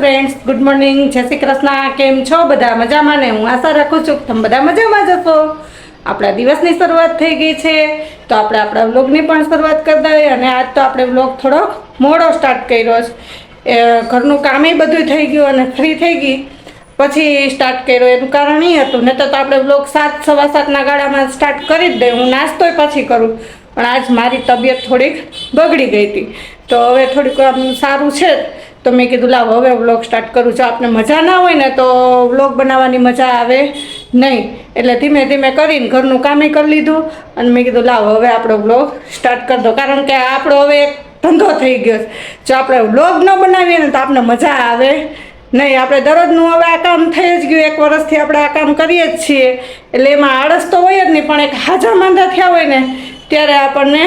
Friends good morning જય શ્રી કૃષ્ણ. કેમ છો? બધા મજામાં ને હું આશા રાખું છું તમે બધા મજામાં જશો આપણા દિવસની શરૂઆત થઈ ગઈ છે. તો આપણે આપણા વ્લોગની પણ શરૂઆત કરી દઈએ અને આજ તો આપણે વ્લોગ થોડો મોડો સ્ટાર્ટ કર્યો છે. ઘરનું કામે બધું થઈ ગયું અને ફ્રી થઈ ગઈ. પછી સ્ટાર્ટ કર્યો એનું કારણ એ હતું. ને તો આપણે વ્લોગ સાત, સવા સાતના ગાળામાં સ્ટાર્ટ કરી જ દઈએ. હું નાસ્તોય પછી કરું. પણ આજ મારી તબિયત થોડીક બગડી ગઈ હતી. તો હવે થોડીક સારું છે. તો મેં કીધું, લાવ, હવે વ્લોગ સ્ટાર્ટ કરું જો આપને મજા ના હોય ને તો વ્લોગ બનાવવાની મજા આવે નહીં. એટલે ધીમે ધીમે કરીને ઘરનું કામે કરી લીધું અને મેં કીધું, લાવ, હવે આપણો વ્લોગ સ્ટાર્ટ કરી દો. કારણ કે આપણો હવે એક ધંધો થઈ ગયો છે. જો આપણે વ્લોગ ન બનાવીએ ને તો આપણને મજા આવે નહીં. આપણે દરરોજનું હવે આ કામ થઈ જ ગયું. એક વર્ષથી આપણે આ કામ કરીએ જ છીએ. એટલે એમાં આળસ તો હોય જ નહીં, પણ એક હાજા માંદા થયા હોય ને ત્યારે આપણને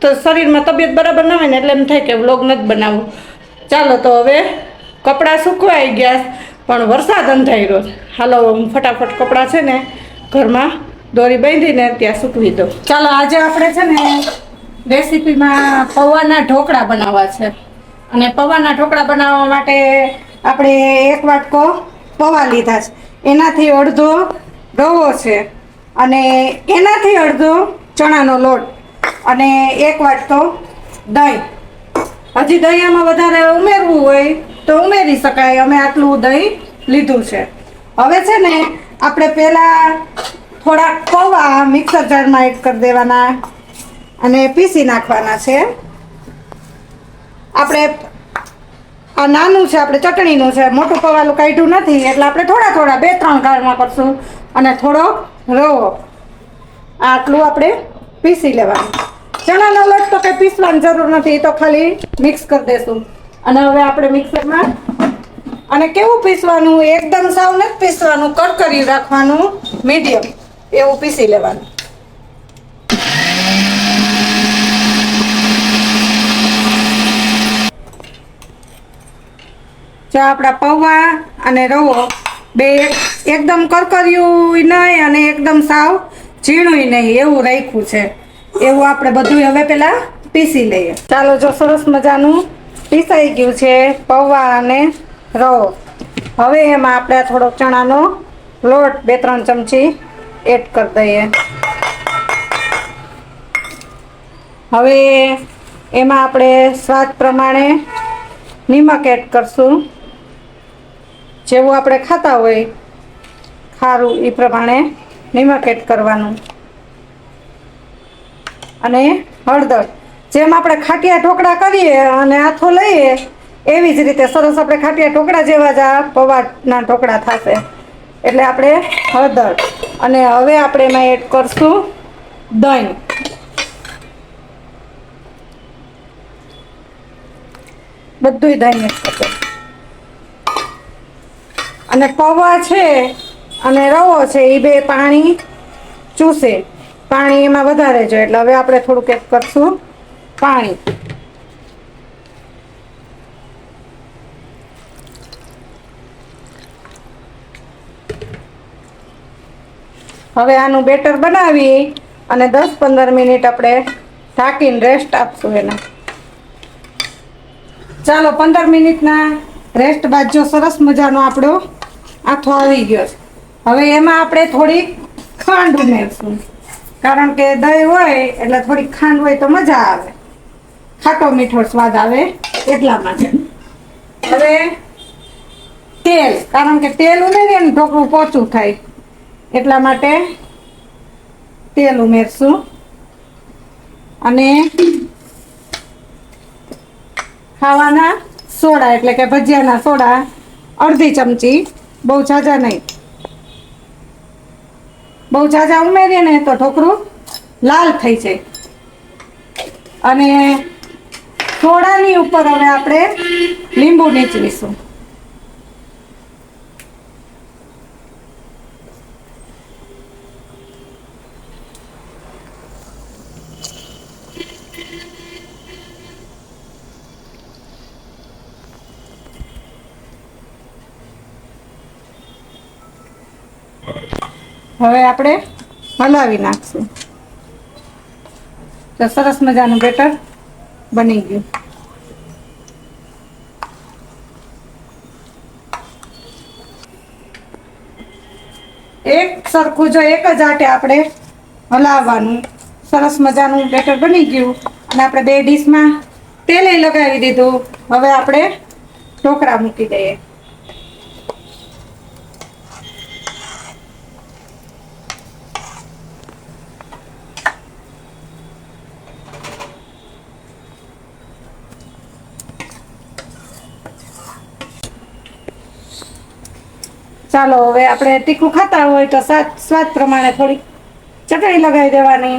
તો શરીરમાં તબિયત બરાબર ના હોય ને એટલે એમ થાય કે વ્લોગ નથી બનાવવું ચાલો તો હવે કપડાં સુકવાઈ ગયા પણ વરસાદ અંધાર્યો છે. હાલો, હું ફટાફટ કપડાં છે ને ઘરમાં દોરી બાંધીને ત્યાં સૂકવી દઉં. ચાલો, આજે આપણે છે ને રેસીપીમાં પૌવાના ઢોકળા બનાવવા છે. અને પૌવાના ઢોકળા બનાવવા માટે આપણે એક વાટકો પૌવા લીધા છે. એનાથી અડધો રવો છે અને એનાથી અડધો ચણાનો લોટ અને એક વાટકો દહીં. હજી દહીંયામાં વધારે ઉમેરવું હોય તો ઉમેરી શકાય. અમે આટલું દહીં લીધું છે. હવે છે ને, આપણે પહેલાં થોડાક પૌવા મિક્સર જારમાં એડ કરી દેવાના અને પીસી નાખવાના છે. આપણે આ નાનું છે, આપણે ચટણીનું છે. મોટું પવાલું કાઢ્યું નથી, એટલે આપણે થોડા થોડા, બે ત્રણ ગાળમાં કરશું. અને થોડો રવો. આટલું આપણે પીસી લેવાનું. ચણાનો લોટ તો કંઈ પીસવાની જરૂર નથી, એ તો ખાલી મિક્સ કરી દેશું. અને હવે આપણે મિક્સરમાં અને કેવું પીસવાનું? એકદમ સાવ નથી પીસવાનું કરકરી રાખવાનું મીડિયમ એવું પીસી લેવાનું. જો આપણા પૌવા અને રવો બે એકદમ કરકર્યું નહીં અને એકદમ સાવ ઝીણું નહીં, એવું રાખ્યું છે. એવું આપણે બધું હવે પેલા પીસી લઈએ. ચાલો જો સરસ મજાનું પીસાઈ ગયું છે પૌવા અને રવો. હવે એમાં આપણે થોડોક ચણાનો લોટ બે ત્રણ ચમચી એડ કરી દઈએ. હવે એમાં આપણે સ્વાદ પ્રમાણે નિમક એડ કરશું. જેવું આપણે ખાતા હોય, ખારું એ પ્રમાણે નિમક એડ કરવાનું. અને હળદર. જેમ આપણે ખાટિયા ઢોકળા કરીએ અને આથો લઈએ, એવી જ રીતે સરસ આપણે ખાટિયા ઢોકળા જેવા જ આ પવાના ઢોકળા થશે. એટલે આપણે હળદર. અને હવે આપણે એમાં એડ કરશું દહીં. બધુંય દહીં એડ કરશું. અને પૌવા છે અને રવો છે એ બે પાણી ચૂસે. પાણી એમાં વધારે જોઈએ એટલે હવે આપણે થોડુંક એક કરશું, પાણી. હવે આનું બેટર બનાવી અને દસ પંદર મિનિટ આપણે ઢાંકીને રેસ્ટ આપશું એના. ચાલો, પંદર મિનિટના રેસ્ટ બાદ સરસ મજાનો આપણો આથો આવી ગયો હવે એમાં આપણે થોડીક ખાંડ ઉમેરશું. કારણ કે દહીં હોય એટલે થોડીક ખાંડ હોય તો મજા આવે. ખાટો મીઠો સ્વાદ આવે એટલા માટે. હવે તેલ, કારણ કે તેલ ઉમેરીએ ને ઢોકળું પોચું થાય. એટલા માટે તેલ ઉમેરશું. અને ખાવાના સોડા, એટલે કે ભજીયાના સોડા, અડધી ચમચી, બહુ ઝાઝા નહીં. બહુ ઝાઝા ઉમેરીએ ને તો ઢોકળું લાલ થઈ જાય. અને સોડાની ઉપર હવે આપણે લીંબુ નીચવીશું. હવે આપણે હલાવી નાખશું. તો સરસ મજાનું બેટર બની ગયું. એક સરખું જો એક જ આટે આપણે હલાવવાનું. સરસ મજાનું બેટર બની ગયું. અને આપણે બે ડીશમાં તેલ લગાવી દીધું. હવે આપણે ઢોકળા મૂકી દઈએ. ચાલો હવે આપણે તીખું ખાતા હોય તો સ્વાદ સ્વાદ પ્રમાણે થોડીક ચટણી લગાવી દેવાની.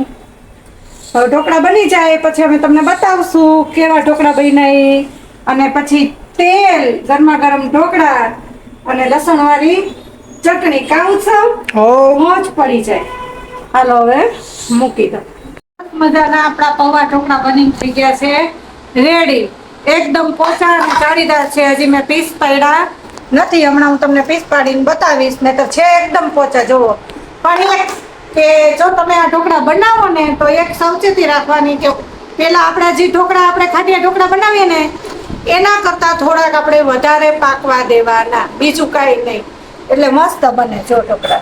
હવે ઢોકળા બની જાય પછી અમે તમને બતાવશું કેવા ઢોકળા બન્યા અને પછી તેલ ગરમા ગરમ ઢોકળા અને લસણવાળી ચટણી. કાઉં છો મોજ પડી જાય. હાલો હવે મૂકી દો. મજાના આપણા પૌવા ઢોકળા બની થઈ ગયા છે. રેડી એકદમ પોચા અને જાળીદાર છે. હજી મેં પીસ પાડ્યા. નથી, હમણાં હું તમને પીસ પાડીને બતાવીશ ને તો છે એકદમ પોચા, જુઓ. પણ એક કે જો તમે આ ઢોકળા બનાવો ને, તો એક સાવચેતી રાખવાની કે પેલા આપણા જે ઢોકળા, આપણે ખાટીયા ઢોકળા બનાવીએ ને, એના કરતાં થોડાક આપણે વધારે પાકવા દેવાના. બીજું કાંઈ નહીં. એટલે મસ્ત બને જો ઢોકળા.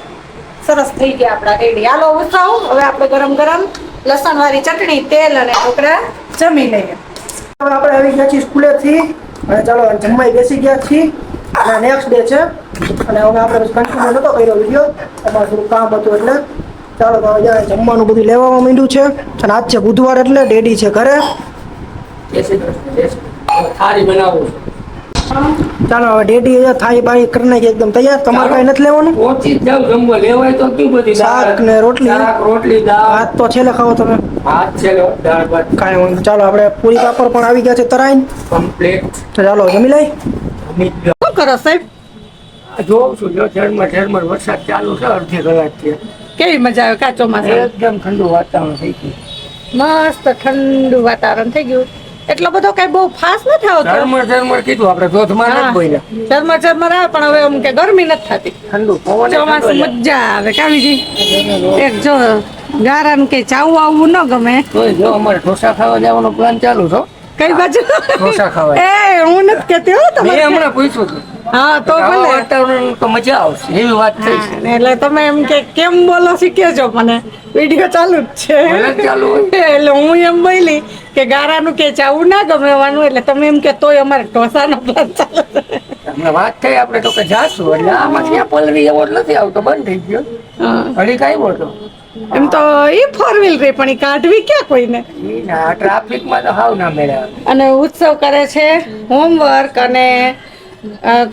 સરસ થઈ ગયા આપણા રેડી. હાલો ઉતરાવ હવે આપણે ગરમ ગરમ લસણવાળી ચટણી, તેલ અને ઢોકળા જમી લઈએ. હવે આપણે આવી ગયા છીએ સ્કૂલેથી. અને ચાલો જમવાઈ બેસી ગયા છીએ. અને નેક્સ્ટ ડે છે. અને હવે આપણે કન્ટિન્યુ નતો કર્યો વીડિયો એમાં થોડું કામ હતું એટલે ચાલો તો હવે જમવાનું બધું લેવામાં માંડ્યું છે. અને આજ છે બુધવાર એટલે ડેડી છે ઘરે. ચાલો હવે ડેડી થાળી બાળી કરી નાખી એકદમ તૈયાર. તમારે કાંઈ નથી લેવાનું? ઓછી જાવ જમવા લેવાય તો શું બધી શાક ને રોટલી. શાક રોટલી દાળ. હાથ તો છેલ્લે ખાઓ તમે. ભાત છે દાળ ભાત. કાંઈ વાંધો. ચાલો આપણે પૂરી પાપડ પણ આવી ગયા છે તરાઈને. કમ્પ્લીટ ચાલો જમી લઈ. કરો સાહેબ? જોઉં છું જો ઝરમર ઝરમર વરસાદ ચાલુ છે અડધી કલાકથી કેવી મજા આવે? કાચો માસા એકદમ ઠંડુ વાતાવરણ થઈ ગયું. મસ્ત ઠંડુ વાતાવરણ થઈ ગયું. એટલો બધો કઈ બહુ ફાસ્ટ નથી આવતો? ઝરમર ઝરમર કીધું આપણે ધોધમાં. નથી બોલ્યા. ઝરમર ઝરમર આવે પણ હવે એમ કે ગરમી નથી થતી. ઠંડુ પવન ચોમાસું મજા આવે કાવીજી. એક જો ગારાનું કે ચાવું આવવું ન ગમે. તો જો અમારે ઢોસા ખાવા જવાનો પ્લાન ચાલુ છો કઈ બાજુ? ઢોસા એ હું નથી કેતી હો મેં હમણાં પૂછ્યું હતું. હા તો ભલે. વાતાવરણ તો મજા આવશે એવી વાત થઈ છે. એટલે તમે એમ કે કેમ બોલો શીખ્યો છો મને. વીડિયો ચાલુ જ છે. ચાલુ. એટલે હું એમ બોલી કે ગારાનું કે ચાવું ના ગમેવાનું એટલે તમે એમ કે તોય અમારે ઢોસાનો પ્લાન ચાલુ. છે વાત થઈ આપણે તો કે જાશું. એટલે આમાં ક્યાં પલવી એવો નથી આવતો. બંધ થઈ ગયો. ઘડીક આવ્યો હતો. એમ તો ઈ ફોર વ્હીલ રે પણ એ કાઢવી ક્યાં કોઈને? ઈ ના આ ટ્રાફિકમાં તો હાવ ના મેળવે અને ઉત્સવ કરે છે હોમવર્ક અને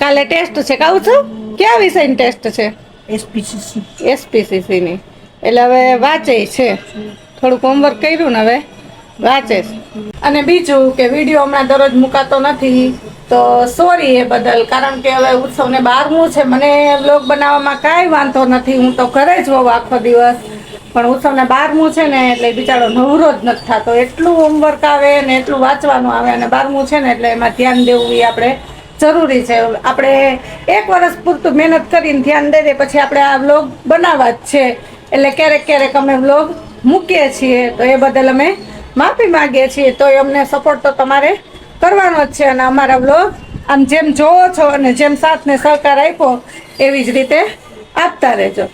કાલે ટેસ્ટ છે. કાઉ છું કયા વિષયની ટેસ્ટ છે? એસપીસીસી એસપીસીસી ની. એટલે હવે વાંચે છે. થોડુંક હોમવર્ક કર્યું ને હવે વાંચે છે. અને બીજું કે વીડિયો હમણાં દરરોજ મુકાતો નથી તો સોરી એ બદલ કારણ કે હવે ઉત્સવને બારમું છે. મને બ્લોગ બનાવવામાં કાંઈ વાંધો નથી. હું તો ઘરે જ હોઉં આખો દિવસ. પણ ઉત્સવને બારમું છે ને એટલે બિચારો નવરો જ નથી થતો. એટલું હોમવર્ક આવે ને એટલું વાંચવાનું આવે અને બારમું છે ને એટલે એમાં ધ્યાન દેવું એ આપણે જરૂરી છે. આપણે એક વર્ષ પૂરતું મહેનત કરીને ધ્યાન દઈ દે, પછી આપણે આ વ્લોગ બનાવવા જ છે. એટલે ક્યારેક ક્યારેક અમે વ્લોગ મૂકીએ છીએ, તો એ બદલ અમે માફી માંગીએ છીએ. તો અમને સપોર્ટ તો તમારે કરવાનો જ છે અને અમારા વ્લોગ આમ જેમ જોવો છો અને જેમ સાથને સહકાર આપ્યો, એવી જ રીતે આપતા રહેજો.